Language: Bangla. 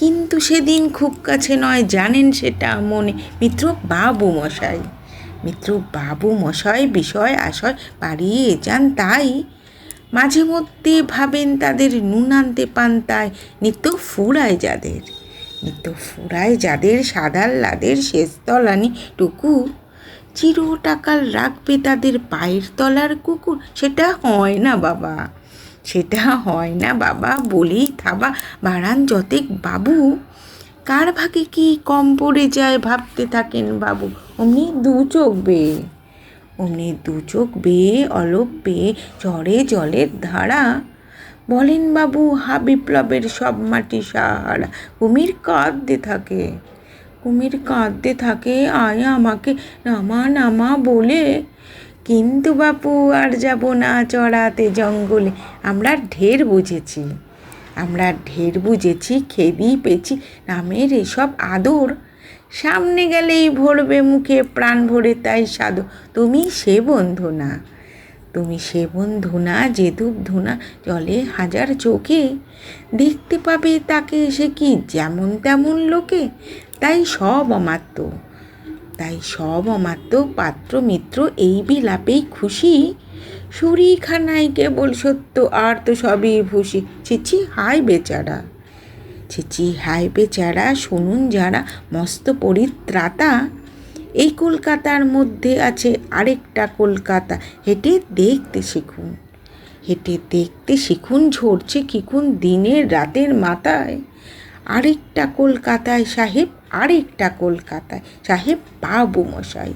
কিন্তু সেদিন খুব কাছে নয়, জানেন সেটা মনে। মিত্র বাবু মশাই, মিত্র বাবু মশাই বিষয় আশয় পাড়িয়ে যান তাই। মাঝে মধ্যে ভাবেন তাদের নুন আনতে পান তাই। নিত্য ফুরায় যাদের, নিত্য ফুরায় যাদের সাদার লাদের শেষ তলানি টুকু। চির টাকাল রাখবে তাদের পায়ের তলার কুকুর, সেটা হয় না বাবা। সেটা হয় না। বাবা বলেই থাবা বাড়ান যতেক বাবু, কার ভাগে কি কম পড়ে যায় ভাবতে থাকেন বাবু? অমনি দু চোখ বেয়ে, অমনি দু চোখ বেয়ে, অলোপ পেয়ে চড়ে জলের ধারা। বলেন বাবু, হা বিপ্লবের সব মাটি সাহারা কুমির কাঁদতে থাকে, কুমির কাঁদতে থাকে, আয় আমাকে নামা নামা বলে। কিন্তু বাপু, আর যাব না চড়াতে জঙ্গলে। আমরা ঢের বুঝেছি। আমরা ঢের বুঝেছি খেদি পেছি, নামের এসব আদর। সামনে গেলেই ভরবে মুখে প্রাণ ভরে তাই সাধু তুমি সে বন্ধু না, তুমি সে বন্ধু না, যে ধূপ ধুনা জলে হাজার চোখে। দেখতে পাবে তাকে সে কি যেমন তেমন লোকে, তাই সব অমাত্য। তাই সব অমাত্য পাত্র মিত্র এই বিলাপেই খুশি। শরীখানাই কেবল সত্য, আর তো সবই ভুসি ছিছি হাই বেচারা। ছিছি হাই বেচারা, শুনুন যারা, মস্ত পরিত্রাতা। এই কলকাতার মধ্যে আছে আরেকটা কলকাতা, হেঁটে দেখতে শিখুন। হেঁটে দেখতে শিখুন, ঝরছে কিকুন দিনের রাতের মাথায়। আরেকটা কলকাতায় সাহেব আরেকটা কলকাতায় সাহেব বাবু মশাই।